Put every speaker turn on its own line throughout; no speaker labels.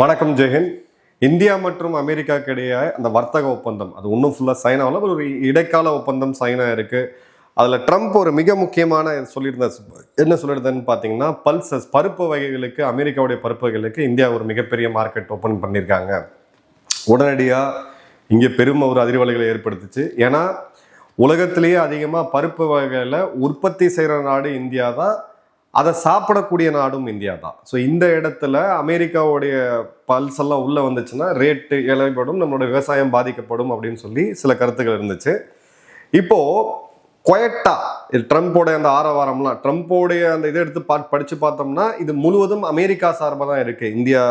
வணக்கம் ஜெயஹிந்த் இந்தியா மற்றும் அமெரிக்காக்கு இடையே அந்த வர்த்தக ஒப்பந்தம். அது இன்னும் ஃபுல்லாக சைன் ஆகல ஒரு இடைக்கால ஒப்பந்தம் சைன் ஆயிருக்கு. அதில் ட்ரம்ப் ஒரு மிக முக்கியமான சொல்லியிருந்த என்ன சொல்லியிருந்தேன்னு பார்த்தீங்கன்னா பல்சஸ் பருப்பு வகைகளுக்கு அமெரிக்காவுடைய பருப்பு வகைகளுக்கு இந்தியா ஒரு மிகப்பெரிய மார்க்கெட் ஓப்பன் பண்ணியிருக்காங்க. உடனடியாக இங்கே பெரும் ஒரு அதிர்வலைகளை ஏற்படுத்துச்சு. ஏன்னா உலகத்திலேயே அதிகமாக பருப்பு வகைகளை உற்பத்தி செய்கிற நாடு இந்தியா தான் அதை சாப்பிடக்கூடிய நாடும் இந்தியா தான் ஸோ இந்த இடத்துல அமெரிக்காவுடைய பல்ஸ் எல்லாம் உள்ளே வந்துச்சுன்னா ரேட்டு இலைப்படும் நம்மளோட விவசாயம் பாதிக்கப்படும் அப்படின்னு சொல்லி சில கருத்துக்கள் இருந்துச்சு. இப்போது கொயட்டா இது ட்ரம்ப்போட அந்த ஆரவாரம்லாம் ட்ரம்ப்போடைய அந்த இதை எடுத்து பா படித்து பார்த்தோம்னா இது முழுவதும் அமெரிக்கா சார்பாக தான் இருக்குது இந்தியா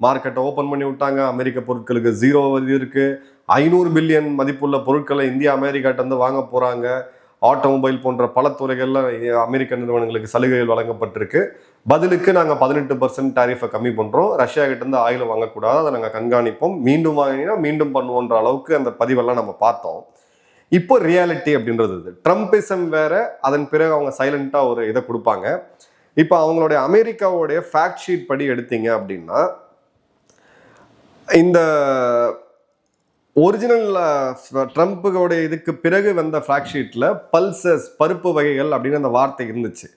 மார்க்கெட்டை ஓப்பன் பண்ணி விட்டாங்க அமெரிக்க பொருட்களுக்கு ஜீரோ இது இருக்குது ஐநூறு பில்லியன் மதிப்புள்ள பொருட்களை இந்தியா அமெரிக்காட்ட இருந்து வாங்க போகிறாங்க ஆட்டோமொபைல் போன்ற பல துறைகளில் அமெரிக்க நிறுவனங்களுக்கு சலுகைகள் வழங்கப்பட்டிருக்கு. பதிலுக்கு நாங்கள் பதினெட்டு பர்சன்ட் டாரிஃபை கம்மி பண்ணுறோம் ரஷ்யா கிட்ட வாங்கக்கூடாது. அதை நாங்கள் கண்காணிப்போம். மீண்டும் வாங்கினா மீண்டும் பண்ணுவோன்ற அளவுக்கு அந்த பதிவெல்லாம் நம்ம பார்த்தோம். இப்போ ரியாலிட்டி அப்படின்றது இது. ட்ரம்ப்பிசம் வேற அதன் பிறகு அவங்க சைலண்ட்டாக ஒரு இதை கொடுப்பாங்க. இப்போ அவங்களுடைய அமெரிக்காவுடைய ஃபேக்ட் ஷீட் படி எடுத்தீங்க அப்படின்னா இந்த ஒரிஜினல் ட்ரம்ப்புடைய இதுக்கு பிறகு வந்த ஃபேக்ட் ஷீட்டில் பல்சஸ் பருப்பு வகைகள் அப்படின்னு அந்த வார்த்தை இருந்துச்சு.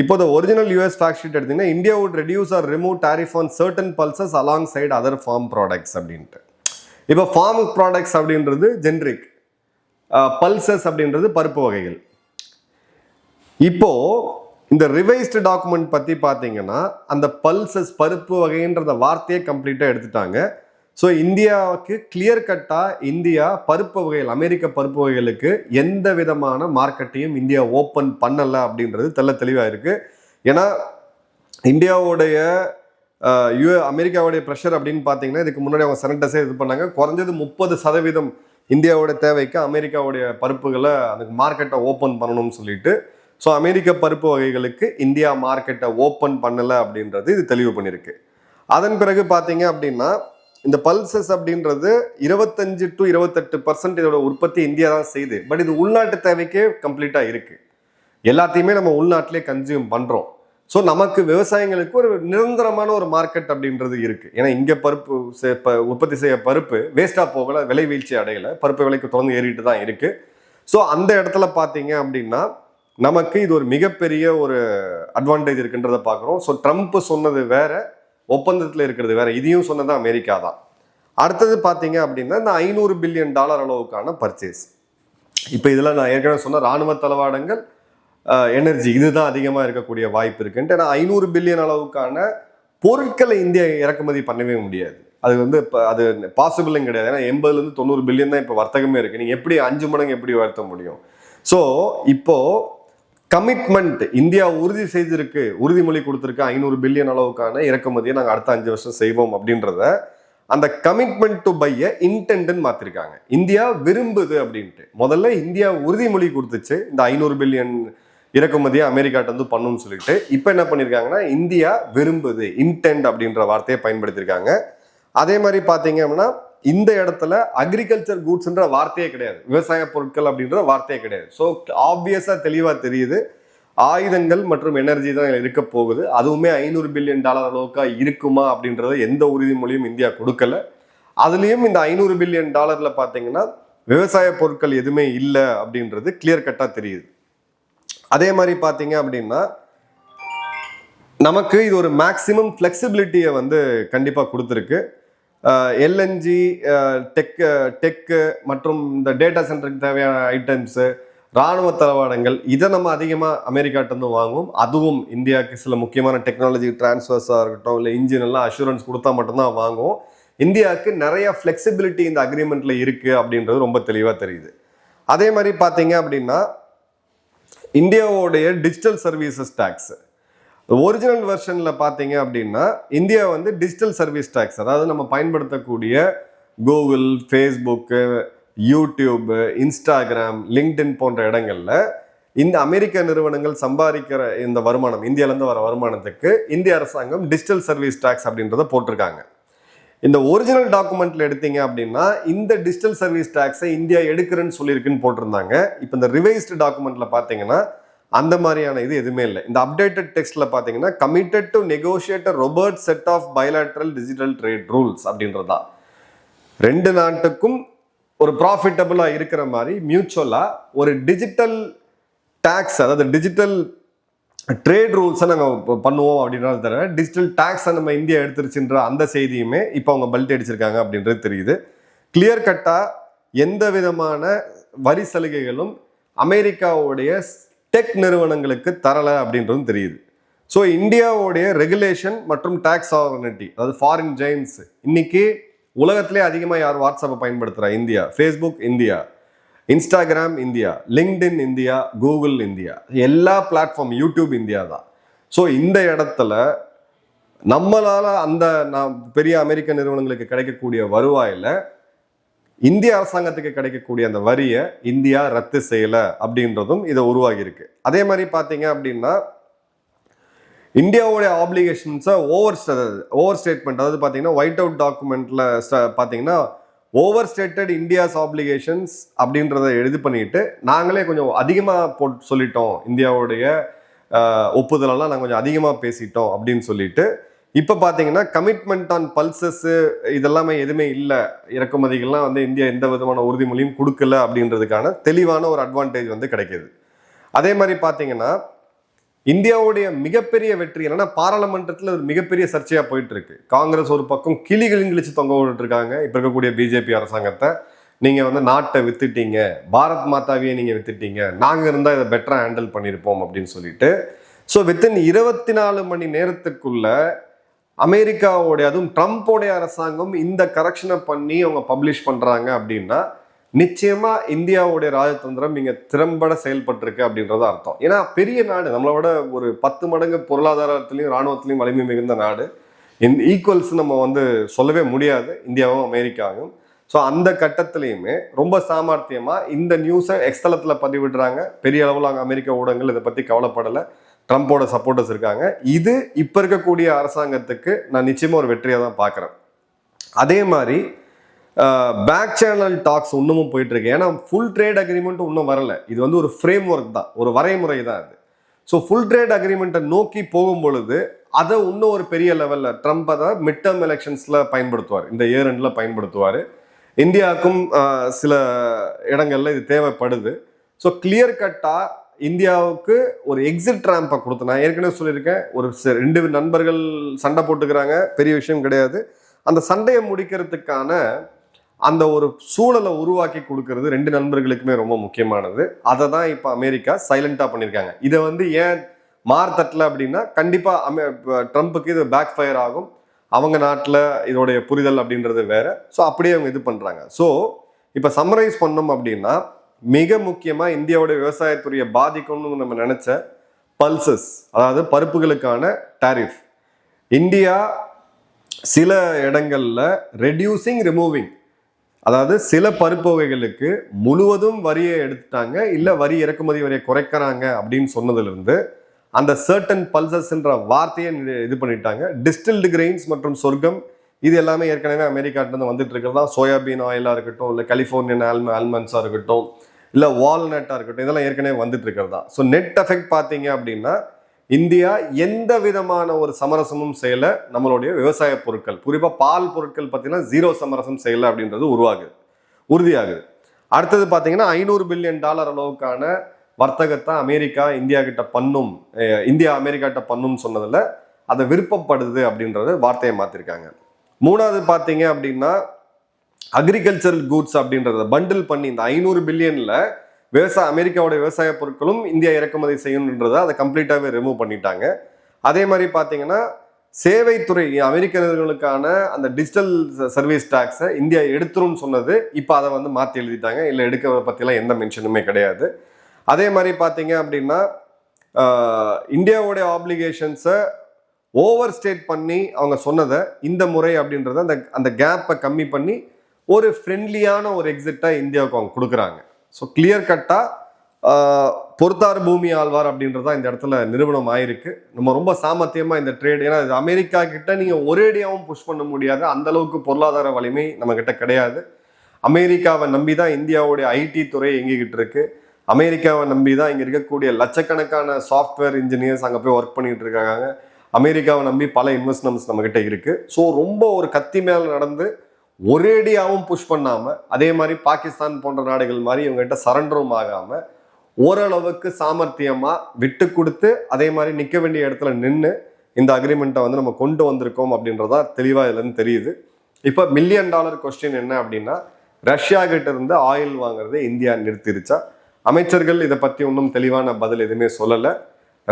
இப்போ இந்த ஒரிஜினல் யூஎஸ் ஃபேக்ட் ஷீட் எடுத்தீங்கன்னா India reduce or remove tariff on certain pulses alongside other farm products அப்படின்ட்டு. இப்போ ஃபார்ம் ப்ராடக்ட்ஸ் அப்படின்றது ஜென்ரிக் பல்சஸ் அப்படின்றது பருப்பு வகைகள். இப்போது இந்த ரிவைஸ்டு டாக்குமெண்ட் பற்றி பார்த்தீங்கன்னா அந்த பல்சஸ் பருப்பு வகைன்ற வார்த்தையை கம்ப்ளீட்டாக எடுத்துட்டாங்க. ஸோ இந்தியாவுக்கு கிளியர் கட்டாக இந்தியா பருப்பு வகைகள் அமெரிக்க பருப்பு வகைகளுக்கு எந்த விதமான மார்க்கெட்டையும் இந்தியா ஓப்பன் பண்ணலை அப்படின்றது தெல்ல தெளிவாக இருக்குது ஏன்னா இந்தியாவுடைய யூ அமெரிக்காவுடைய ப்ரெஷர் அப்படின்னு பார்த்தீங்கன்னா இதுக்கு முன்னாடி அவங்க செனட்டஸே இது பண்ணாங்க. குறைஞ்சது முப்பது சதவீதம் இந்தியாவோட தேவைக்கு அமெரிக்காவுடைய பருப்புகளை அதுக்கு மார்க்கெட்டை ஓப்பன் பண்ணணும்னு சொல்லிட்டு ஸோ அமெரிக்க பருப்பு வகைகளுக்கு இந்தியா மார்க்கெட்டை ஓப்பன் பண்ணலை அப்படின்றது இது தெளிவு பண்ணியிருக்கு. அதன் பிறகு பார்த்தீங்க அப்படின்னா இந்த பல்சஸ் அப்படின்றது இருபத்தஞ்சு டு இருபத்தெட்டு பர்சன்ட் இதோட உற்பத்தி இந்தியா தான் செய்யுது. பட் இது உள்நாட்டு தேவைக்கே கம்ப்ளீட்டாக இருக்குது எல்லாத்தையுமே நம்ம உள்நாட்டிலே கன்சியூம் பண்ணுறோம் ஸோ நமக்கு விவசாயிகளுக்கு ஒரு நிரந்தரமான ஒரு மார்க்கெட் அப்படின்றது இருக்குது ஏன்னா இங்கே பருப்பு செ- ப- உற்பத்தி செய்ய பருப்பு வேஸ்ட்டாக போகல விலை வீழ்ச்சி அடையலை பருப்பு விலைக்கு தொடர்ந்து ஏறிட்டு தான் இருக்குது ஸோ அந்த இடத்துல பார்த்தீங்க அப்படின்னா நமக்கு இது ஒரு மிகப்பெரிய ஒரு அட்வான்டேஜ் இருக்குன்றதை பார்க்குறோம் ஸோ ட்ரம்ப் சொன்னது வேறு ஒப்பந்தத்தில் இருக்கிறது வேற. இதையும் சொன்னது அமெரிக்கா தான். அடுத்தது பார்த்தீங்க அப்படின்னா இந்த ஐநூறு பில்லியன் டாலர் அளவுக்கான பர்ச்சேஸ் இப்போ இதில் நான் ஏற்கனவே சொன்ன ராணுவ தளவாடங்கள் எனர்ஜி இதுதான் அதிகமாக இருக்கக்கூடிய வாய்ப்பு இருக்குன்ட்டு ஏன்னா ஐநூறு பில்லியன் அளவுக்கான பொருட்களை இந்தியா இறக்குமதி பண்ணவே முடியாது. அது வந்து இப்போ அது பாசிபிளும் கிடையாது. ஏன்னா எண்பதுலேருந்து தொண்ணூறு பில்லியன் தான் இப்போ வர்த்தகமே இருக்குது நீங்கள் எப்படி அஞ்சு மடங்கு எப்படி வர்த்த முடியும்? ஸோ இப்போது கமிட்மெண்ட் இந்தியா உறுதி செய்திருக்கு உறுதிமொழி கொடுத்துருக்கு ஐநூறு பில்லியன் அளவுக்கான இறக்குமதியை நாங்கள் அடுத்த அஞ்சு வருஷம் செய்வோம் அப்படின்றத அந்த கமிட்மெண்ட் டு பைய இன்டென்ட்னு மாத்திருக்காங்க. இந்தியா விரும்புது அப்படின்ட்டு. முதல்ல இந்தியா உறுதிமொழி கொடுத்துச்சு இந்த ஐநூறு பில்லியன் இறக்குமதியை அமெரிக்காட்ட வந்து பண்ணணும்னு சொல்லிட்டு. இப்போ என்ன பண்ணியிருக்காங்கன்னா இந்தியா விரும்புது இன்டென்ட் அப்படின்ற வார்த்தையை பயன்படுத்தியிருக்காங்க அதே மாதிரி பார்த்தீங்க அப்படின்னா இந்த இடத்துல அக்ரிகல்ச்சர் கூட்ஸ்ன்ற வார்த்தையே கிடையாது. விவசாய பொருட்கள் அப்படின்ற வார்த்தையே கிடையாது. ஸோ ஆப்வியஸாக தெளிவாக தெரியுது. ஆயுதங்கள் மற்றும் எனர்ஜி தான் இருக்க போகுது. அதுவுமே ஐநூறு பில்லியன் டாலர் அளவுக்கா இருக்குமா அப்படின்றத எந்த உறுதிமொழியும் இந்தியா கொடுக்கல. அதுலேயும் இந்த ஐநூறு பில்லியன் டாலரில் பார்த்தீங்கன்னா விவசாய பொருட்கள் எதுவுமே இல்லை அப்படின்றது கிளியர் கட்டாக தெரியுது. அதே மாதிரி பார்த்தீங்க அப்படின்னா நமக்கு இது ஒரு மேக்சிமம் ஃப்ளெக்சிபிலிட்டியை வந்து கண்டிப்பாக கொடுத்துருக்கு. எல்என்ஜி டெக் டெக்கு மற்றும் இந்த டேட்டா சென்டருக்கு தேவையான ஐட்டம்ஸு ராணுவ தளவாடங்கள் இதை நம்ம அதிகமாக அமெரிக்காட்டிருந்து வாங்குவோம். அதுவும் இந்தியாவுக்கு சில முக்கியமான டெக்னாலஜி டிரான்ஸ்ஃபர்ஸாக இருக்கட்டும் இல்லை இன்ஜின் எல்லாம் அஷூரன்ஸ் கொடுத்தா மட்டும்தான் வாங்குவோம். இந்தியாவுக்கு நிறைய ஃப்ளெக்சிபிலிட்டி இந்த அக்ரிமெண்ட்டில் இருக்குது அப்படின்றது ரொம்ப தெளிவாக தெரியுது. அதே மாதிரி பார்த்தீங்க அப்படின்னா இந்தியாவோடைய டிஜிட்டல் சர்வீசஸ் டேக்ஸு ஒரிஜினல் வெர்ஷனில் பார்த்தீங்க அப்படின்னா இந்தியா வந்து டிஜிட்டல் சர்வீஸ் டேக்ஸ் அதாவது நம்ம பயன்படுத்தக்கூடிய Google Facebook YouTube Instagram LinkedIn போன்ற இடங்களில் இந்த அமெரிக்க நிறுவனங்கள் சம்பாதிக்கிற இந்த வருமானம் இந்தியாவிலேருந்து வர வருமானத்துக்கு இந்திய அரசாங்கம் டிஜிட்டல் சர்வீஸ் டேக்ஸ் அப்படின்றத போட்டிருக்காங்க. இந்த ஒரிஜினல் டாக்குமெண்ட்ல எடுத்தீங்க அப்படின்னா இந்த டிஜிட்டல் சர்வீஸ் டேக்ஸை இந்தியா எடுக்கிறேன்னு சொல்லியிருக்குன்னு போட்டிருந்தாங்க. இப்போ இந்த ரிவைஸ்டு டாக்குமெண்ட்ல பார்த்தீங்கன்னா அந்த மாதிரியான இது எதுவுமே இல்லை. இந்த அப்டேட்டட் டெக்ஸ்ட்டில் பார்த்தீங்கன்னா committed to negotiate robust set of bilateral digital trade rules அப்படின்றதா. ரெண்டு நாட்டுக்கும் ஒரு ப்ராஃபிட்டபுளாக இருக்கிற மாதிரி மியூச்சுவலாக ஒரு டிஜிட்டல் டேக்ஸ் அதாவது டிஜிட்டல் ட்ரேட் ரூல்ஸை நாங்கள் பண்ணுவோம் அப்படின்றது தவிர டிஜிட்டல் டேக்ஸை நம்ம இந்தியா எடுத்துருச்சுன்ற அந்த செய்தியுமே இப்போ அவங்க பல்ட் அடிச்சிருக்காங்க அப்படின்றது தெரியுது. கிளியர் கட்டாக எந்த விதமான வரி சலுகைகளும் அமெரிக்காவுடைய டெக் நிறுவனங்களுக்கு தரலை அப்படின்றதும் தெரியுது. ஸோ இந்தியாவுடைய ரெகுலேஷன் மற்றும் டேக்ஸ் சாவரனிட்டி அதாவது ஃபாரின் ஜெயின்ஸ் இன்னைக்கு உலகத்திலே அதிகமாக யார் வாட்ஸ்அப்பை பயன்படுத்துகிறா India. Facebook India. Instagram India. LinkedIn India. Google India. எல்லா பிளாட்ஃபார்ம் யூடியூப் இந்தியா தான். ஸோ இந்த இடத்துல நம்மளால் அந்த நான் பெரிய அமெரிக்க நிறுவனங்களுக்கு கிடைக்கக்கூடிய வருவாயில் இந்திய அரசாங்கத்துக்கு கிடைக்கக்கூடிய அந்த வரியை இந்தியா ரத்து செய்யலை அப்படின்றதும் இதை உருவாகி இருக்கு அதே மாதிரி பார்த்தீங்க அப்படின்னா இந்தியாவுடைய ஆப்ளிகேஷன்ஸை ஓவர் ஓவர் ஸ்டேட்மெண்ட் அதாவது பார்த்தீங்கன்னா ஒயிட் அவுட் டாக்குமெண்ட்டில் பார்த்தீங்கன்னா ஓவர் ஸ்டேட்டட் இந்தியாஸ் ஆப்ளிகேஷன்ஸ் அப்படின்றத எழுதி பண்ணிட்டு நாங்களே கொஞ்சம் அதிகமாக போட்டு சொல்லிட்டோம். இந்தியாவுடைய ஒப்புதலெல்லாம் நாங்கள் கொஞ்சம் அதிகமாக பேசிட்டோம் அப்படின்னு சொல்லிட்டு இப்போ பார்த்தீங்கன்னா கமிட்மெண்ட் ஆன் பல்சஸ்ஸு இதெல்லாமே எதுவுமே இல்லை. இறக்குமதிகள்லாம் வந்து இந்தியா எந்த விதமான உறுதிமொழியும் கொடுக்கல அப்படின்றதுக்கான தெளிவான ஒரு அட்வான்டேஜ் வந்து கிடைக்கிது. அதே மாதிரி பார்த்தீங்கன்னா இந்தியாவுடைய மிகப்பெரிய வெற்றி என்னன்னா பாராளுமன்றத்தில் ஒரு மிகப்பெரிய சர்ச்சையாக போயிட்டு இருக்கு காங்கிரஸ் ஒரு பக்கம் கிளிகளின் கிழிச்சு தொங்க விட்டுட்டு இருக்காங்க இருக்கக்கூடிய பிஜேபி அரசாங்கத்தை நீங்கள் வந்து நாட்டை வித்துட்டீங்க. பாரத் மாதாவையே நீங்கள் வித்துட்டீங்க. நாங்கள் இருந்தால் இதை பெட்டரா ஹேண்டில் பண்ணியிருப்போம் அப்படின்னு சொல்லிட்டு. ஸோ வித்தின் இருபத்தி நாலு மணி நேரத்துக்குள்ள அமெரிக்காவோடைய அதுவும் ட்ரம்ப்போடைய அரசாங்கம் இந்த கரெக்ஷனை பண்ணி அவங்க பப்ளிஷ் பண்ணுறாங்க அப்படின்னா நிச்சயமாக இந்தியாவுடைய ராஜதந்திரம் இங்கே திறம்பட செயல்பட்டிருக்கு அப்படின்றது அர்த்தம். ஏன்னா பெரிய நாடு நம்மளோட ஒரு பத்து மடங்கு பொருளாதாரத்திலையும் இராணுவத்திலையும் வலிமை மிகுந்த நாடு. இந்த ஈக்குவல்ஸ் நம்ம வந்து சொல்லவே முடியாது இந்தியாவும் அமெரிக்காவும். ஸோ அந்த கட்டத்திலையுமே ரொம்ப சாமர்த்தியமாக இந்த நியூஸை எக்ஸ்தலத்தில் பதிவிடுறாங்க. பெரிய அளவில் அங்கே அமெரிக்க ஊடகங்கள் இதை பற்றி கவலைப்படலை. ட்ரம்ப்போட சப்போர்ட்டர்ஸ் இருக்காங்க. இது இப்போ இருக்கக்கூடிய அரசாங்கத்துக்கு நான் நிச்சயமாக ஒரு வெற்றியாக தான் பார்க்குறேன் அதே மாதிரி பேக் சேனல் டாக்ஸ் இன்னமும் போயிட்டுருக்கு. ஏன்னா ஃபுல் ட்ரேட் அக்ரிமெண்ட் இன்னும் வரல. இது வந்து ஒரு ஃப்ரேம் ஒர்க் தான். ஒரு வரைமுறை தான் அது. ஸோ ஃபுல் ட்ரேட் அக்ரிமெண்ட்டை நோக்கி போகும் பொழுது அதை இன்னும் ஒரு பெரிய லெவலில் ட்ரம்ப் அதை மிட் டேர்ம் எலெக்ஷன்ஸில் பயன்படுத்துவார். இந்த இயர் எண்டில் பயன்படுத்துவார். இந்தியாவுக்கும் சில இடங்களில் இது தேவைப்படுது. ஸோ கிளியர் கட்டாக இந்தியாவுக்கு ஒரு எக்ஸிட் ரேம்பை கொடுத்து நான் ஏற்கனவே சொல்லியிருக்கேன் ஒரு ரெண்டு நண்பர்கள் சண்டை போட்டுக்கிறாங்க பெரிய விஷயம் கிடையாது. அந்த சண்டையை முடிக்கிறதுக்கான அந்த ஒரு சூழலை உருவாக்கி கொடுக்கறது ரெண்டு நண்பர்களுக்குமே ரொம்ப முக்கியமானது. அதை தான் இப்போ அமெரிக்கா சைலண்ட்டாக பண்ணியிருக்காங்க. இதை வந்து ஏன் மார்த்தட்டில் அப்படின்னா கண்டிப்பாக அமெ ட்ரம்ப்புக்கு இது பேக் ஃபயர் ஆகும். அவங்க நாட்டில் இதோடைய புரிதல் அப்படின்றது வேற. ஸோ அப்படியே அவங்க இது பண்ணுறாங்க ஸோ இப்போ சம்மரைஸ் பண்ணோம் அப்படின்னா மிக முக்கியமாக இந்தியாவோட விவசாயத்துறையை பாதிக்கும்னு நம்ம நினச்ச பல்சஸ் அதாவது பருப்புகளுக்கான டாரிஃப் இந்தியா சில இடங்களில் ரெடியூசிங் ரிமூவிங் அதாவது சில பருப்பு வகைகளுக்கு முழுவதும் வரியை எடுத்துட்டாங்க இல்லை வரி இறக்குமதி வரியை குறைக்கிறாங்க அப்படின்னு சொன்னதுலேருந்து அந்த சர்டன் பல்சஸ்ன்ற வார்த்தையை இது பண்ணிட்டாங்க. டிஸ்டில்டு கிரெயின்ஸ் மற்றும் சொர்க்கம் இது எல்லாமே ஏற்கனவே அமெரிக்காட்டிலேருந்து வந்துட்டு இருக்கிறது? தான் சோயாபீன் ஆயிலாக இருக்கட்டும் இல்லை கலிஃபோர்னியன் ஆல்ம ஆல்மண்ட்ஸாக இருக்கட்டும். இல்லை வால்நட்டாக இருக்கட்டும் இதெல்லாம் ஏற்கனவே வந்துட்டு இருக்கிறது? தான் ஸோ நெட் எஃபெக்ட் பார்த்தீங்க அப்படின்னா இந்தியா எந்த விதமான ஒரு சமரசமும் செய்யலை. நம்மளுடைய விவசாய பொருட்கள் குறிப்பாக பால் பொருட்கள் பார்த்தீங்கன்னா ஜீரோ சமரசம் செய்யலை அப்படின்றது உருவாகுது உறுதியாகுது. அடுத்தது பார்த்தீங்கன்னா ஐநூறு பில்லியன் டாலர் அளவுக்கான வர்த்தகத்தை அமெரிக்கா இந்தியா கிட்ட பண்ணும் இந்தியா அமெரிக்கா கிட்ட பண்ணும் சொன்னதில் அதை விருப்பப்படுது அப்படின்றது வார்த்தையை மாத்திருக்காங்க. மூணாவது பார்த்தீங்க அப்படின்னா அக்ரிகல்ச்சரல் கூட்ஸ் அப்படின்றத பண்டில் பண்ணி இந்த ஐநூறு பில்லியனில் விவசாய அமெரிக்காவோட விவசாய பொருட்களும் இந்தியா இறக்குமதி செய்யணுன்றதை அதை கம்ப்ளீட்டாகவே ரிமூவ் பண்ணிட்டாங்க. அதே மாதிரி பார்த்தீங்கன்னா சேவைத்துறை அமெரிக்க நிறுவனங்களுக்கான அந்த டிஜிட்டல் சர்வீஸ் டேக்ஸை இந்தியா எடுத்துரும்னு சொன்னது இப்போ அதை வந்து மாற்றி எழுதிட்டாங்க. இல்லை எடுக்கிறத பற்றிலாம் எந்த மென்ஷனுமே கிடையாது. அதே மாதிரி பார்த்தீங்க அப்படின்னா இந்தியாவுடைய ஆப்ளிகேஷன்ஸை ஓவர் ஸ்டேட் பண்ணி அவங்க சொன்னதை இந்த முறை அப்படின்றத அந்த அந்த கேப்பை கம்மி பண்ணி ஒரு ஃப்ரெண்ட்லியான ஒரு எக்ஸிட்டாக இந்தியாவுக்கு அவங்க கொடுக்குறாங்க. ஸோ கிளியர் கட்டாக பொறுத்தார் பூமி ஆழ்வார் அப்படின்றது தான் இந்த இடத்துல நிறுவனம் ஆயிருக்கு. நம்ம ரொம்ப சாமர்த்தியமாக இந்த ட்ரேட் ஏன்னா இது அமெரிக்கா கிட்ட நீங்கள் ஒரேடியாவும் புஷ் பண்ண முடியாது. அந்த அளவுக்கு பொருளாதார வலிமை நம்ம கிடையாது. அமெரிக்காவை நம்பி தான் இந்தியாவுடைய ஐடி துறை இயங்கிக்கிட்டு இருக்கு. அமெரிக்காவை நம்பி தான் இங்கே இருக்கக்கூடிய லட்சக்கணக்கான சாஃப்ட்வேர் இன்ஜினியர்ஸ் அங்கே போய் ஒர்க் பண்ணிகிட்டு இருக்காங்க. அமெரிக்காவை நம்பி பல இன்வெஸ்ட்மெண்ட்ஸ் நம்மக்கிட்ட இருக்குது ஸோ ரொம்ப ஒரு கத்தி மேலே நடந்து ஒரேடியாகவும் புஷ் பண்ணாமல் அதே மாதிரி பாகிஸ்தான் போன்ற நாடுகள் மாதிரி இவங்ககிட்ட சரண்டரும் ஆகாமல் ஓரளவுக்கு சாமர்த்தியமாக விட்டு கொடுத்து அதே மாதிரி நிற்க வேண்டிய இடத்துல நின்று இந்த அக்ரிமெண்ட்டை வந்து நம்ம கொண்டு வந்திருக்கோம் அப்படின்றதா தெளிவாக இதுலேருந்து தெரியுது. இப்போ மில்லியன் டாலர் கொஸ்டின் என்ன அப்படின்னா ரஷ்யா கிட்ட இருந்து ஆயில் வாங்குறதை இந்தியா நிறுத்திருச்சா? அமைச்சர்கள் இதை பற்றி ஒன்றும் தெளிவான பதில் எதுவுமே சொல்லலை.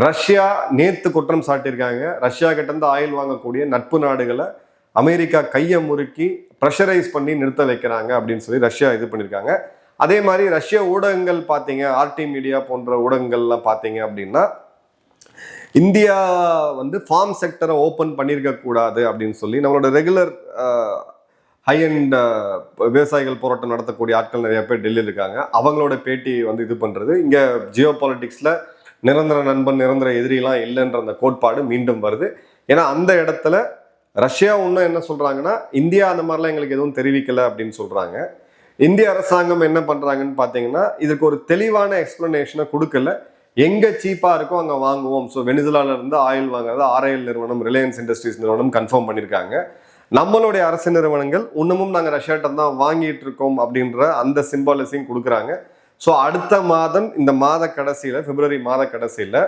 ரஷ்யா நேற்று குற்றம் சாட்டியிருக்காங்க. ரஷ்யா கிட்ட இருந்து ஆயில் வாங்கக்கூடிய நட்பு நாடுகளை அமெரிக்கா கையை முறுக்கி ப்ரெஷரைஸ் பண்ணி நிறுத்த வைக்கிறாங்க அப்படின்னு சொல்லி ரஷ்யா இது பண்ணியிருக்காங்க. அதே மாதிரி ரஷ்ய ஊடகங்கள் பார்த்தீங்க ஆர்டி மீடியா போன்ற ஊடகங்கள்லாம் பார்த்தீங்க அப்படின்னா இந்தியா வந்து ஃபார்ம் செக்டரை ஓப்பன் பண்ணியிருக்க கூடாது அப்படின்னு சொல்லி நம்மளோட ரெகுலர் ஹை அண்ட் விவசாயிகள் போராட்டம் நடத்தக்கூடிய ஆட்கள் நிறைய பேர் டெல்லியில் இருக்காங்க. அவங்களோட பேட்டி வந்து இது பண்ணுறது இங்கே ஜியோ பாலிட்டிக்ஸில் நிரந்தர நண்பன் நிரந்தர எதிரிலாம் இல்லைன்ற அந்த கோட்பாடு மீண்டும் வருது. ஏன்னா அந்த இடத்துல ரஷ்யா இன்னும் என்ன சொல்கிறாங்கன்னா இந்தியா அந்த மாதிரிலாம் எங்களுக்கு எதுவும் தெரிவிக்கலை அப்படின்னு சொல்கிறாங்க இந்திய அரசாங்கம் என்ன பண்ணுறாங்கன்னு பார்த்தீங்கன்னா இதுக்கு ஒரு தெளிவான எக்ஸ்பிளனேஷனை கொடுக்கல. எங்கே சீப்பாக இருக்கோ அங்கே வாங்குவோம். ஸோ வெனிசுலால இருந்து ஆயில் வாங்குறது ஆர்ஐஎல் நிறுவனம் ரிலையன்ஸ் இண்டஸ்ட்ரீஸ் நிறுவனம் கன்ஃபார்ம் பண்ணியிருக்காங்க நம்மளுடைய அரசு நிறுவனங்கள் இன்னமும் நாங்கள் ரஷ்யாட்ட தான் வாங்கிட்டு இருக்கோம் அப்படின்ற அந்த சிம்பாலிஸையும் கொடுக்குறாங்க. ஸோ அடுத்த மாதம் இந்த மாத கடைசியில் பிப்ரவரி மாத கடைசியில்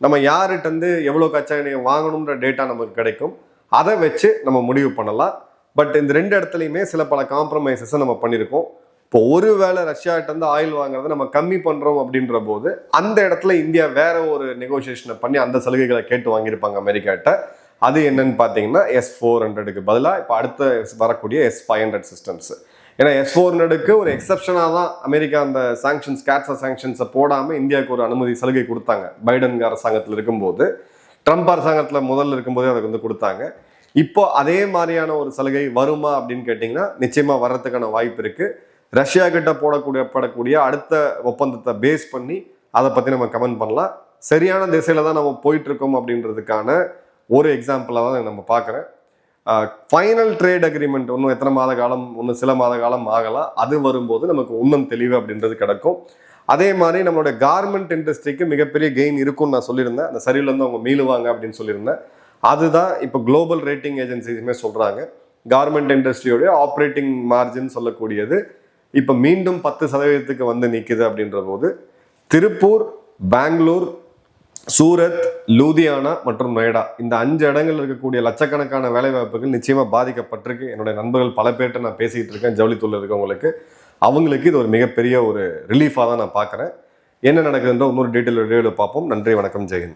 நம்ம யார்கிட்ட இருந்து எவ்வளோ கச்சா எண்ணெயை வாங்கணுன்ற டேட்டா நமக்கு கிடைக்கும். அதை வச்சு நம்ம முடிவு பண்ணலாம். பட் இந்த ரெண்டு இடத்துலையுமே சில பல காம்ப்ரமைசஸை நம்ம பண்ணியிருக்கோம். இப்போ ஒரு வேளை இருந்து ஆயில் வாங்குறதை நம்ம கம்மி பண்ணுறோம் அப்படின்ற போது அந்த இடத்துல இந்தியா வேற ஒரு நெகோசியேஷனை பண்ணி அந்த சலுகைகளை கேட்டு வாங்கியிருப்பாங்க அமெரிக்காட்ட அது என்னன்னு பார்த்தீங்கன்னா எஸ் ஃபோர் ஹண்ட்ரடுக்கு பதிலாக இப்போ அடுத்த வரக்கூடிய எஸ் ஃபைவ் ஹண்ட்ரட் சிஸ்டம்ஸ் ஏன்னா எஸ் ஃபோர் ஹண்ட்ரடுக்கு ஒரு எக்ஸப்ஷனாக தான் அமெரிக்கா அந்த சாங்ஷன்ஸ் கேட்ஸா சாங்ஷன்ஸை போடாமல் இந்தியாவுக்கு ஒரு அனுமதி சலுகை கொடுத்தாங்க. பைடன் அரசாங்கத்தில் இருக்கும்போது. ட்ரம்ப் அரசாங்கத்தில் முதல்ல இருக்கும்போதே அதை வந்து கொடுத்தாங்க. இப்போ அதே மாதிரியான ஒரு சலுகை வருமா அப்படின்னு கேட்டிங்கன்னா நிச்சயமாக வர்றதுக்கான வாய்ப்பு இருக்குது ரஷ்யா கிட்ட போடக்கூடிய படக்கூடிய அடுத்த ஒப்பந்தத்தை பேஸ் பண்ணி அதை பற்றி நம்ம கமெண்ட் பண்ணலாம். சரியான திசையில் தான் நம்ம போயிட்டுருக்கோம் அப்படின்றதுக்கான ஒரு எக்ஸாம்பிளாக தான் நம்ம பார்க்குறேன். ஃபைனல் ட்ரேட் அக்ரிமெண்ட் இன்னும் எத்தனை மாத காலம் இன்னும் சில மாத காலம் ஆகலாம். அது வரும்போது நமக்கு இன்னும் தெளிவு அப்படின்றது கிடக்கும். அதே மாதிரி நம்மளோட கார்மெண்ட் இண்டஸ்ட்ரிக்கு மிகப்பெரிய கெயின் இருக்கும்னு நான் சொல்லியிருந்தேன். அந்த சரியிலேருந்து அவங்க மீளுவாங்க அப்படின்னு சொல்லியிருந்தேன். அதுதான் இப்போ குளோபல் ரேட்டிங் ஏஜென்சிஸுமே சொல்கிறாங்க கார்மெண்ட் இண்டஸ்ட்ரியோடைய ஆப்ரேட்டிங் மார்ஜின் சொல்லக்கூடியது இப்போ மீண்டும் பத்து சதவீதத்துக்கு வந்து நிற்குது அப்படின்ற போது திருப்பூர் பெங்களூர் சூரத் லூதியானா மற்றும் நொய்டா இந்த அஞ்சு இடங்கள் இருக்கக்கூடிய லட்சக்கணக்கான வேலைவாய்ப்புகள் நிச்சயமாக பாதிக்கப்பட்டிருக்கு. என்னுடைய நண்பர்கள் பல பேர்கிட்ட நான் பேசிக்கிட்டு இருக்கேன். ஜவுளித்தூள் இருக்கவங்களுக்கு. அவங்களுக்கு இது ஒரு மிகப்பெரிய ஒரு ரிலீஃபாக தான் நான் பார்க்குறேன். என்ன நடக்குதுன்ற இன்னொரு டீட்டெயில் வீடியோவில் பார்ப்போம். நன்றி வணக்கம் ஜெயன்